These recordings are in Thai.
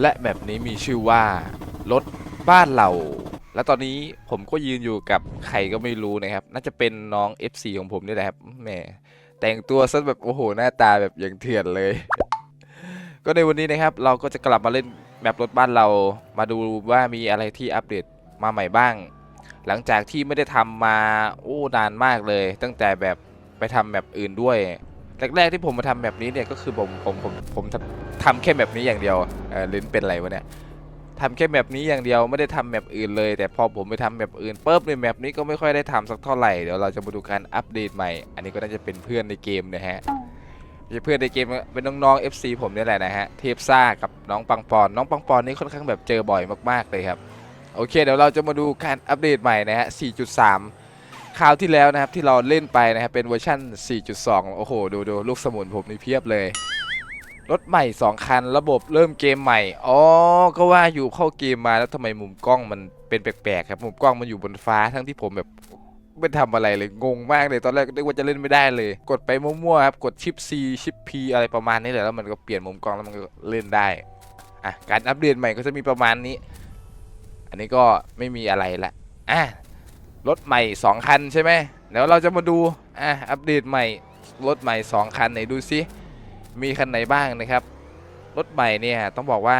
และแบบนี้มีชื่อว่ารถบ้านเราและตอนนี้ผมก็ยืนอยู่กับใครก็ไม่รู้นะครับ น่าจะเป็นน้อง FC ของผมนี่แหละครับแหมแต่งตัวซะแบบโอ้โหหน้าตาแบบอย่างเถื่อนเลย ก็ในวันนี้นะครับ เราก็จะกลับมาเล่นแมปรถบ้านเรามาดูว่ามีอะไรที่อัปเดตมาใหม่บ้าง หลังจากที่ไม่ได้ทำมาโอ้นานมากเลย ตั้งแต่แบบไปทำแบบอื่นด้วย แรกๆที่ผมมาทำแบบนี้เนี่ยก็คือผมผมผมผมทำแค่แบบนี้อย่างเดียวเออลิ้นเป็นไรวะเนี่ยทำแค่แบบนี้อย่างเดียวไม่ได้ทำแบบอื่นเลย แต่พอผมไปทำแบบอื่นปุ๊บในแบบนี้ก็ไม่ค่อยได้ทำสักเท่าไหร่เดี๋ยวเราจะมาดูการอัปเดตใหม่ อันนี้ก็น่าจะเป็นเพื่อนในเกมนะฮะไม่ใช่เพื่อนในเกมเป็นน้องๆ FC ผมนี่แหละนะฮะเทพซ่ากับน้องปังปอนน้องปังปอนนี่ค่อนข้างแบบเจอบ่อยมากๆเลยครับโอเคเดี๋ยวเราจะมาดูการอัปเดตใหม่นะฮะ4.3 คราวที่แล้วนะครับที่เราเล่นไปนะครับเป็นเวอร์ชัน4.2 โอ้โห ดูดูลูกสมุนผมนี่เพียบเลย รถใหม่ 2 คันระบบเริ่มเกมใหม่ อ๋อ ก็ว่าอยู่เข้าเกมมาแล้วทำไมมุมกล้องมันเป็นแปลกๆครับ มุมกล้องมันอยู่บนฟ้าทั้งที่ผมแบบไม่ทำอะไรเลยงงมากเลยตอนแรกนึกว่าจะเล่นไม่ได้เลย กดไปมั่วๆครับกดชิป C ชิป P อะไรประมาณนี้แหละแล้วมันก็เปลี่ยนมุมกล้องแล้วมันก็เล่นได้อะการอัปเดตใหม่ก็จะมีประมาณนี้ อันนี้ก็ไม่มีอะไรละอะ รถใหม่ 2 คันใช่ไหมเดี๋ยวเราจะมาดูอะอัปเดตใหม่รถใหม่ 2 คันไหนดูซิมีคันไหนบ้างนะครับ รถใหม่เนี่ยต้องบอกว่า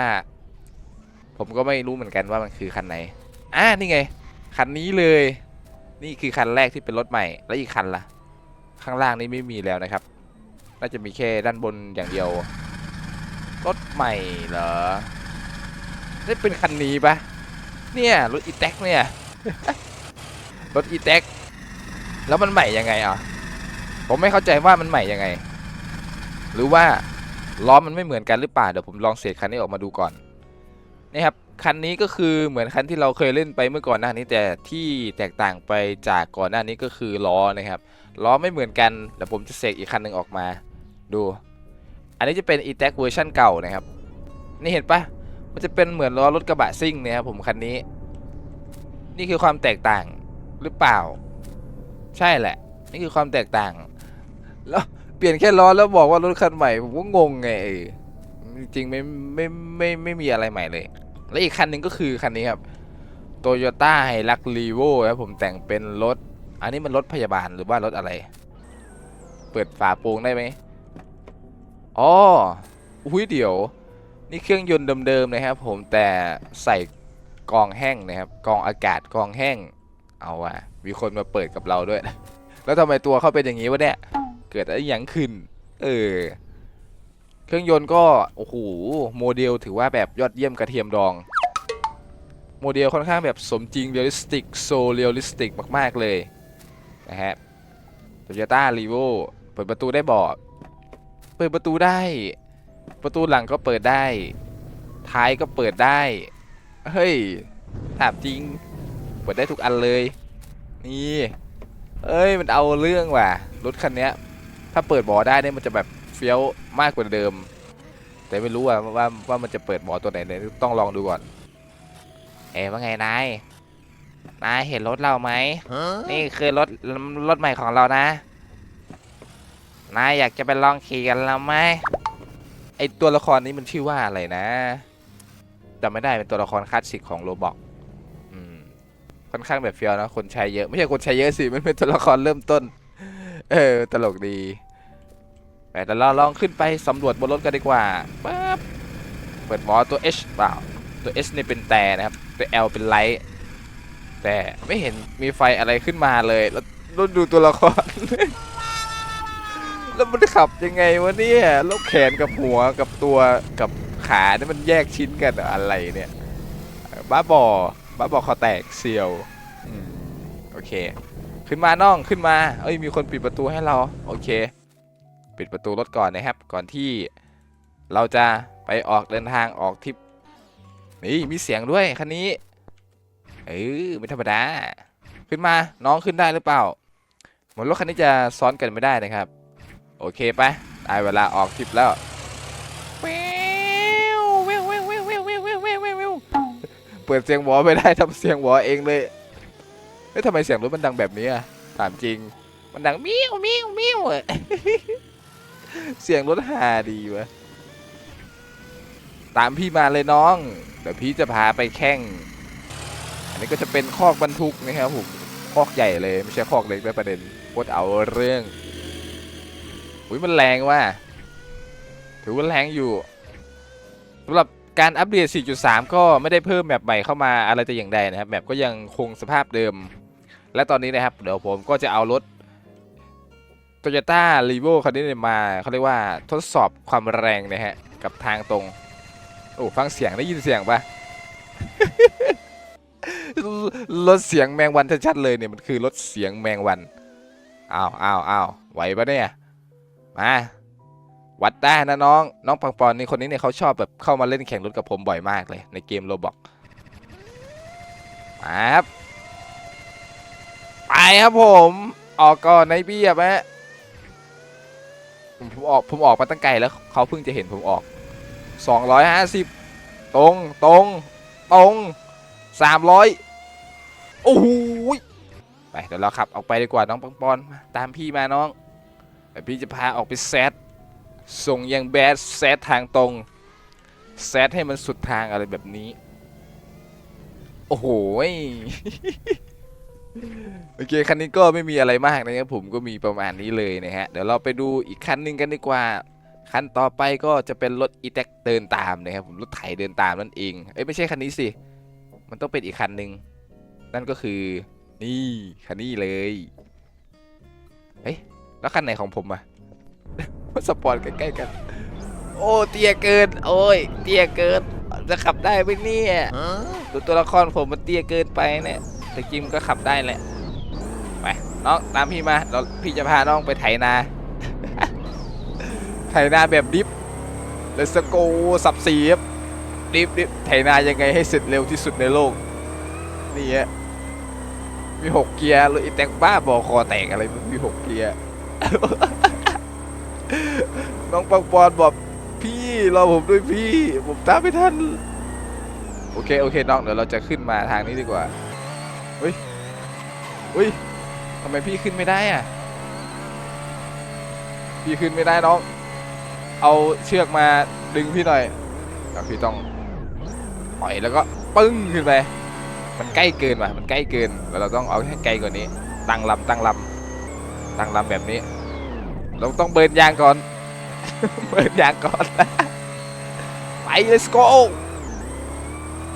ผมก็ไม่รู้เหมือนกันว่ามันคือคันไหนอะนี่ไง คันนี้เลย นี่คือคันแรกที่เป็นรถใหม่ แล้วอีกคันล่ะ ข้างล่างนี้ไม่มีแล้วนะครับ น่าจะมีแค่ด้านบนอย่างเดียว รถใหม่เหรอได้เป็นคันนี้ปะเนี่ยรถอีแท็กเนี่ย รถอีแท็กแล้วมันใหม่ยังไงอะผมไม่เข้าใจว่ามันใหม่ยังไง หรือว่าล้อมันไม่เหมือนกันหรือเปล่าเดี๋ยวผมลองเศษคันนี้ออกมาดูก่อนนี่ครับคันนี้ก็คือเหมือนคันที่เราเคยเล่นไปเมื่อก่อนหน้านี้แต่ที่แตกต่างไปจากก่อนหน้านี้ก็คือล้อนะครับล้อไม่เหมือนกันเดี๋ยวผมจะเสกอีกคันหนึ่งออกมาดู อันนี้จะเป็น e t a c เวอร์ชันเก่านะครับ นี่เห็นปะมันจะเป็นเหมือนล้อรถกระบะซิ่งนี่ยครับผมคันนี้ นี่คือความแตกต่าง หรือเปล่า ใช่แหละ นี่คือความแตกต่าง แล้วเปลี่ยนแค่ล้อแล้วบอกว่ารถคันใหม่ผมก็งงไงเออจริงๆไม่ไม่ไม่ไม่ไม่มีอะไรใหม่เลย และอีกคันหนึ่งก็คือคันนี้ครับ Toyota h i l u x r e v o ครับผมแต่งเป็นรถ อันนี้มันรถพยาบาลหรือว่ารถอะไร เปิดฝาโปรงได้ไหมอ๋ออุ้ยเดี๋ยว นี่เครื่องยนต์เดิมๆนะครับผมแต่ใส่กองแห้งนะครับกองอากาศกองแห้ง เอาว่ะมีคนมาเปิดกับเราด้วย แล้วทำไมตัวเขาเป็นอย่างนี้วะเนี่ย เกิดอะไรอย่างขึ้น เออ เครื่องยนต์ก็ โอ้โห โมเดลถือว่าแบบยอดเยี่ยมกระเทียมดอง โมเดลค่อนข้างแบบสมจริงเรียลลิสติกโซเรียลลิสติกมาก ๆ เลย นะฮะโตโยต้ารีโวเปิดประตูได้บอกเปิดประตูได้ ประตูหลังก็เปิดได้ ท้ายก็เปิดได้ เฮ้ยถามจริง เปิดได้ทุกอันเลย นี่ เอ้ยมันเอาเรื่องว่ะ รถคันเนี้ยถ้าเปิดบอได้เนี่ยมันจะแบบเฟี้ยวมากกว่าเดิม แต่ไม่รู้ว่าว่าว่ามันจะเปิดบอตัวไหนเนี่ยต้องลองดูก่อน เอ๊ะว่าไงนาย นายเห็นรถเราไหม นี่คือรถรถใหม่ของเรานะ นายอยากจะไปลองขี่กันแล้วไหมไอตัวละครนี้มันชื่อว่าอะไรนะจำไม่ได้เป็นตัวละครคลาสสิกของโรบอก ค่อนข้างแบบเฟี้ยวนะคนใช้เยอะไม่ใช่คนใช้เยอะสิมันเป็นตัวละครเริ่มต้น เออตลกดีแต่เราลองขึ้นไปสำรวจบนรถกันดีกว่าปั๊บเปิดหมอตัว H เปล่าตัว S นี่เป็นแต่นะครับตัว L เป็นไลท์แต่ไม่เห็นมีไฟอะไรขึ้นมาเลยแล้วดูตัวละคร แล้วมันขับยังไงวะเนี่ยแล้วแขนกับหัวกับตัวกับขาเนี่ยมันแยกชิ้นกันอะไรเนี่ย บ้าบอ บ้าบอกคอแตกเซียวอโอเค ขึ้นมาน้องขึ้นมา เอ้ยมีคนปิดประตูให้เรา โอเค ปิดประตูรถก่อนนะครับ ก่อนที่เราจะไปออกเดินทางออกทริปนี่มีเสียงด้วยคันนี้เออไม่ธรรมดา ขึ้นมาน้องขึ้นได้หรือเปล่าเหมือนรถคันนี้จะซ้อนกันไม่ได้นะครับ โอเคไปได้เวลาออกทริปแล้ว เปิดเสียงหวอไม่ได้ทำเสียงหวอเองเลยเฮ้ยทำไมเสียงรถมันดังแบบนี้อะถามจริง มันดังมิ้วมิ้วมิ้วเสียงรถฮาดีวะตามพี่มาเลยน้อง เดี๋ยวพี่จะพาไปแข่ง อันนี้ก็จะเป็นคอกบรรทุกนะครับผมคอกใหญ่เลยไม่ใช่คอกเล็กด้วยประเด็นโคตรเอาเรื่อง อุ้ยมันแรงว่ะถือว่าแรงอยู่สำหรับ การอัปเดต 4.3 ก็ไม่ได้เพิ่มแมปใหม่เข้ามาอะไรแต่อย่างใดนะครับแมปก็ยังคงสภาพเดิม และตอนนี้นะครับ เดี๋ยวผมก็จะเอารถ Toyota r e v o คันนี้มาเขาเรียกว่าทดสอบความแรงนะฮะ กับทางตรง โอ้ฟังเสียงได้ยินเสียงปะรถเสียงแมงวันชัดๆเลยเนี่ยมันคือรถเสียงแมงวันอ้าวอ้าวอ้าวไหวปะเนี่ยมา วัดได้นะน้อง น้องปังปอนนี่คนนี้เนี่ยเขาชอบแบบเข้ามาเล่นแข่งรถกับผมบ่อยมากเลยในเกมโรบอกมาครับ ไปครับผม ออกก่อนในเบียบฮะผมออกผมออกมาตั้งไกลแล้วเขาเพิ่งจะเห็นผมออก 250 ตรงตรงตรง 300 โอ้โหไปเดี๋ยวเราขับออกไปดีกว่าน้องปังปอน ตามพี่มาน้องเดี๋ยวพี่จะพาออกไปแซด ส่งยังแบดแซดทางตรงแซดให้มันสุดทางอะไรแบบนี้ โอ้โหโอเคคันนี้ก็ไม่มีอะไรมากนะครับผมก็มีประมาณนี้เลยนะฮะ เดี๋ยวเราไปดูอีกคันหนึ่งกันดีกว่า คันต่อไปก็จะเป็นรถอีแท็กเดินตามนะครับผมรถไถเดินตามนั่นเองเอ้ยไม่ใช่คันนี้สิ มันต้องเป็นอีกคันหนึ่งนั่นก็คือ นี่คันนี้เลยเฮ้ยแล้วคันไหนของผมอะ สปอนใกล้ๆกัน โอ้เตี้ยเกิน โอ้ย เตี้ยเกิน จะขับได้ไหมเนี่ยดูตัวละครผมมันเตี้ยเกินไปเนี่ยแต่จริงมันก็ขับได้แหละ ไปน้องตามพี่มาเราพี่จะพาน้องไปไถนา ไถนาแบบดิฟเลสโกสับสีครับดิฟดิฟไถนายังไงให้เสร็จเร็วที่สุดในโลก นี่ฮะมีหกเกียร์รถอีแตกบ้าบอคอแตกอะไรมันมีหกเกียร์ น้องปังปอนบอกพี่รอผมด้วยพี่ผมตามไม่ทันโอเคโอเคน้องเดี๋ยวเราจะขึ้นมาทางนี้ดีกว่าเฮ้ยเฮ้ยทำไมพี่ขึ้นไม่ได้อะพี่ขึ้นไม่ได้น้องเอาเชือกมาดึงพี่หน่อยเดี๋ยวพี่ต้องปล่อยแล้วก็ปึ้งขึ้นไปมันใกล้เกินว่ะมันใกล้เกินแล้วเราต้องเอาให้ไกลกว่านี้ตั้งลำตั้งลำตั้งลำแบบนี้ เราต้องเบิร์นยางก่อน เบิร์นยางก่อน ไป let's go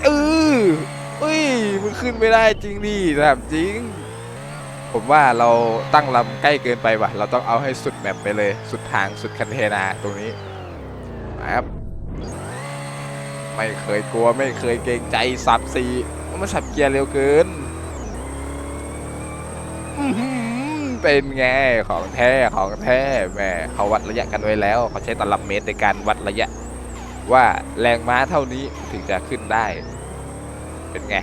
เออเฮ้ยมันขึ้นไม่ได้จริงดิถามจริง ผมว่าเราตั้งลำใกล้เกินไปว่ะ เราต้องเอาให้สุดแมปไปเลย สุดทางสุดคันเทนาตรงนี้มาครับ ไม่เคยกลัวไม่เคยเกรงใจสับสีมันสับเกียร์เร็วเกิน อื เป็นไงของแท้ของแท้แหม่เขาวัดระยะกันไว้แล้วเขาใช้ตลับเมตรในการวัดระยะ ว่าแรงม้าเท่านี้ถึงจะขึ้นได้ เป็นไง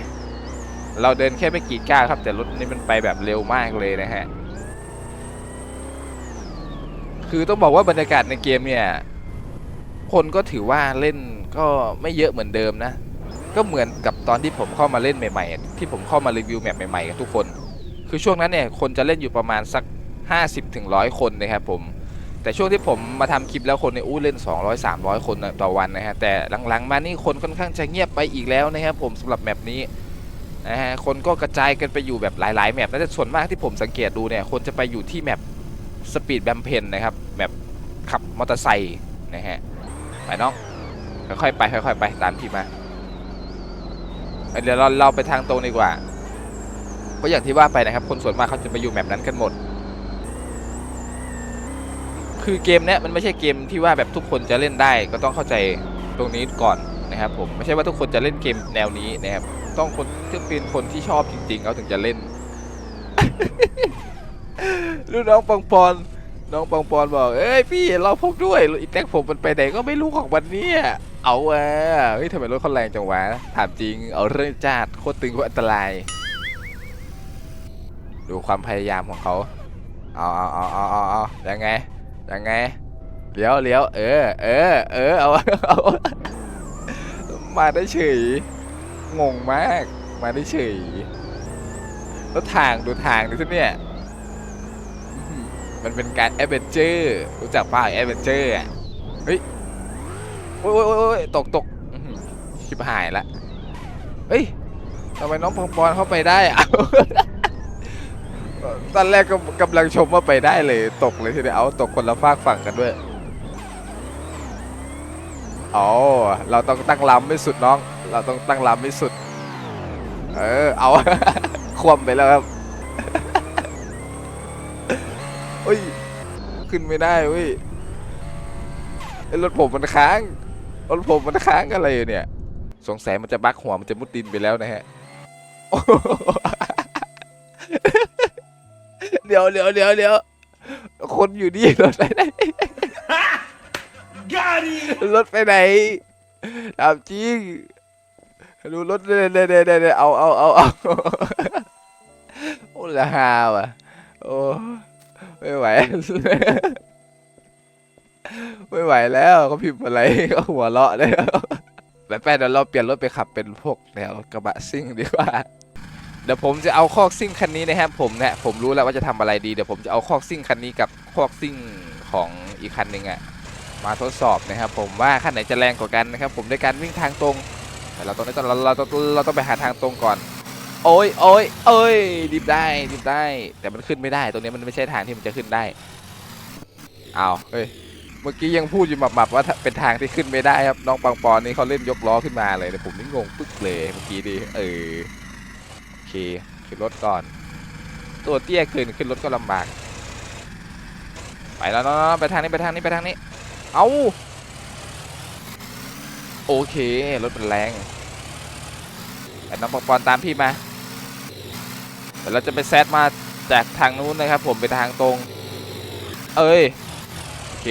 เราเดินแค่ไม่กี่ก้าวครับแต่รถนี้มันไปแบบเร็วมากเลยนะฮะคือต้องบอกว่าบรรยากาศในเกมเนี่ย คนก็ถือว่าเล่นก็ไม่เยอะเหมือนเดิมนะ ก็เหมือนกับตอนที่ผมเข้ามาเล่นใหม่ ๆ ที่ผมเข้ามารีวิวแมปใหม่ๆกับทุกคน คือช่วงนั้นเนี่ยคนจะเล่นอยู่ประมาณสัก 50ถึง100คนนะครับผม แต่ช่วงที่ผมมาทำคลิปแล้วคนในอู้เล่น 200 300 คนต่อวันนะฮะแต่หลังๆ มานี่คนค่อนข้างจะเงียบไปอีกแล้วนะครับผมสำหรับแมปนี้นะฮะคนก็กระจายกันไปอยู่แบบหลายๆแมปแต่ส่วนมากที่ผมสังเกตดูเนี่ยคนจะไปอยู่ที่แมปสปีดแบมเพนนะครับแมปขับมอเตอร์ไซค์นะฮะไปน้องค่อยๆไปค่อยๆไปตามพี่มาเดี๋ยวเราเราไปทางตรงดีกว่า เพราะอย่างที่ว่าไปนะครับ คนส่วนมากเขาจะไปอยู่แมปนั้นกันหมด คือเกมเนี้ยมันไม่ใช่เกมที่ว่าแบบทุกคนจะเล่นได้ก็ต้องเข้าใจตรงนี้ก่อนนะครับ ผมไม่ใช่ว่าทุกคนจะเล่นเกมแนวนี้นะครับ ต้องคนที่เป็นคนที่ชอบจริงๆเขาถึงจะเล่นลูกน้องปังปอนน้องปังปอนบอกเอ้ยพี่เราพกด้วยอีแท็กผมมันไปไหนก็ไม่รู้ของวันนี้เอาวะเฮ้ยทำไมรถเขาแรงจังวะถามจริงเอาเรื่องจัดโคตรตึงโคตรอันตราย ดูความพยายามของเขาเอาเอาเอาเอาเอาเอายังไงยังไงเลี้ยวเลี้ยวเออเออเออเอาเอามาได้เฉยงงมากมาได้เฉยแล้วทางดูทางดูที่เนี่ยมันเป็นการแอดเวนเจอร์รู้จักป่ะแอดเวนเจอร์อะเฮ้ยโอ้ยโอ้ยโอ้ยตกตกชิบหายละเฮ้ยทำไมน้องปองปอนเข้าไปได้อะ ตอนแรกก็กำลังชมว่าไปได้เลย ตกเลยทีเดียวเอาตกคนละฝากฝั่งกันด้วยอ๋อเราต้องตั้งลำไม่สุดน้อง เราต้องตั้งลำไม่สุด เออ เอา คว่ำไปแล้วครับเฮ้ย ขึ้นไม่ได้เว้ยรถผมมันค้าง รถผมมันค้างอะไรอยู่เนี่ย สงสัยมันจะบักหัวมันจะมุดดินไปแล้วนะฮะ เดี๋ยวเดี๋ยวเดี๋ยวเดี๋ยวคนอยู่นี่รถไปไหน Got him! รถไปไหนถามจริงดูรถเด้เด้เด้เด้เอาเอาเอาเอาโอ้ละฮาว่ะโอ้ไม่ไหวไม่ไหวแล้วเขาพิมพ์อะไรก็หัวเราะเลยแบบแป๊บเดี๋ยวเราเปลี่ยนรถไปขับเป็นพวกแนวกระบะซิ่งดีกว่า เดี๋ยวผมจะเอาคอกซิ่งคันนี้นะครับผมเนี่ยผมรู้แล้วว่าจะทำอะไรดีเดี๋ยวผมจะเอาคอกซิ่งคันนี้กับคอกซิ่งของอีกคันหนึ่งอะมาทดสอบนะครับผมว่าคันไหนจะแรงกว่ากันนะครับผมในการวิ่งทางตรงแต่เราต้องเราเราเราต้องเราต้องไปหาทางตรงก่อน โอ้ยโอ้ยเอ้ยดิบได้ดิบได้ แต่มันขึ้นไม่ได้ตรงนี้มันไม่ใช่ทางที่มันจะขึ้นได้เอาเฮ้ยเมื่อกี้ยังพูดอยู่หมับๆว่าเป็นทางที่ขึ้นไม่ได้ครับน้องปังปอนนี่เขาเล่นยกล้อขึ้นมาเลยแต่ผมนี่งงปึ๊กเลยเมื่อกี้ดิเออ เคขึ้นรถก่อน ตัวเตี้ยเกินขึ้นรถก็ลำบาก ไปแล้วเนาะไปทางนี้ไปทางนี้ไปทางนี้ เอาโอเครถมันแรงแต่น้องปังปอนตามพี่มาเดี๋ยวเราจะไปแซดมาจากทางนู้นนะครับ ผมไปทางตรง เอ้ยโอเค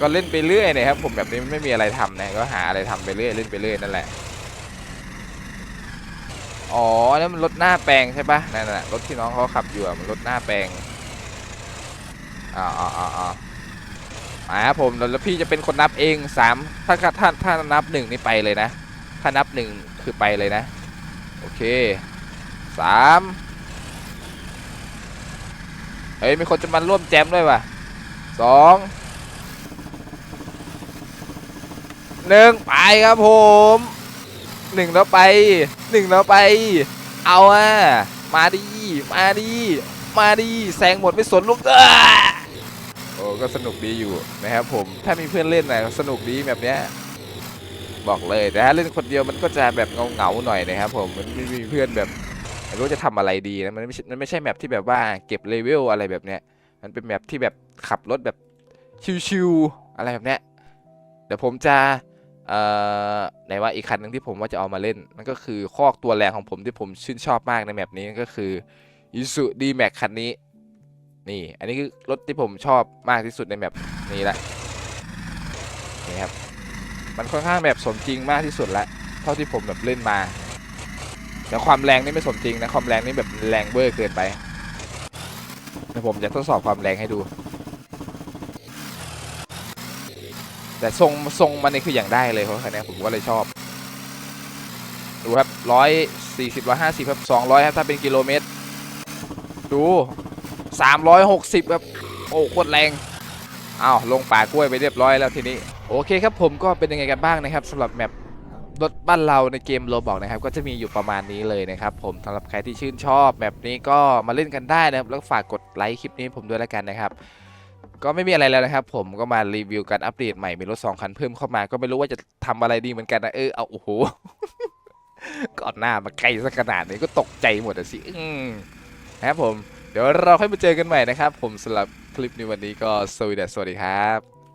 ก็เล่นไปเรื่อยนะครับผมแบบนี้ไม่มีอะไรทำนะก็หาอะไรทำไปเรื่อยเล่นไปเรื่อยนั่นแหละ อ๋อนั่นมันรถหน้าแปลงใช่ปะนั่นน่ะรถที่น้องเขาขับอยู่อะมันรถหน้าแปลงอ๋ออ๋ออ๋ออ๋อมาครับผมแล้วพี่จะเป็นคนนับเองสามถ้าถ้าถ้าถ้านับหนึ่งนี่ไปเลยนะ ถ้านับหนึ่งคือไปเลยนะ โอเคสามเฮ้ยมีคนจะมาร่วมแจมด้วยว่ะสองหนึ่งไปครับผม หนึ่งแล้วไปหนึ่งแล้วไป เอาอะมาดีมาดีมาดีแซงหมดไม่สนลูกเออโอ้ก็สนุกดีอยู่นะครับผมถ้ามีเพื่อนเล่นนะสนุกดีแบบเนี้ยบอกเลยแต่ถ้าเล่นคนเดียวมันก็จะแบบเงาๆหน่อยนะครับผมมันไม่มีเพื่อนแบบไม่รู้จะทำอะไรดีนะมันไม่ใช่มันไม่ใช่แมปที่แบบว่าเก็บเลเวลอะไรแบบเนี้ยมันเป็นแมปที่แบบขับรถแบบชิวๆอะไรแบบเนี้ยเดี๋ยวผมจะ เอ่อไหนว่าอีกคันหนึ่งที่ผมว่าจะเอามาเล่นมันก็คือคอกตัวแรงของผมที่ผมชื่นชอบมากในแมปนี้ก็คือ i s u d m a x คันนี้ นี่ อันนี้คือรถที่ผมชอบมากที่สุดในแมปนี้แหละนี่ครับมันค่อนข้างแบบสมจริงมากที่สุดละเท่าที่ผมแบบเล่นมา แต่ความแรงนี่ไม่สมจริงนะความแรงนี่แบบแรงเบอร์เกินไปเดี๋ยวผมจะทดสอบความแรงให้ดู แต่ทรงทรงมันนี่คืออย่างได้เลยเพราะคันนี้ผมก็เลยชอบ ดูครับร้อยสี่สิบร้อยห้าสิบครับสองร้อยครับถ้าเป็นกิโลเมตร ดูสามร้อยหกสิบครับโอ้โคตรแรงอ้าวลงป่ากล้วยไปเรียบร้อยแล้วทีนี้ โอเคครับผมก็เป็นยังไงกันบ้างนะครับสำหรับแมปรถบ้านเราในเกมโรบอกนะครับ ก็จะมีอยู่ประมาณนี้เลยนะครับผมสำหรับใครที่ชื่นชอบแบบนี้ก็มาเล่นกันได้นะครับ แล้วฝากกดไลค์คลิปนี้ผมด้วยแล้วกันนะครับ ก็ไม่มีอะไรแล้วนะครับ ผมก็มารีวิวการอัปเดตใหม่มีรถสองคันเพิ่มเข้ามา ก็ไม่รู้ว่าจะทำอะไรดีเหมือนกันนะเออเอาโอ้โหก่อนหน้ามาไกลสักขนาดนี้ก็ตกใจหมดสินะครับผม เดี๋ยวเราค่อยมาเจอกันใหม่นะครับ ผมสำหรับคลิปในวันนี้ก็สวัสดีครับ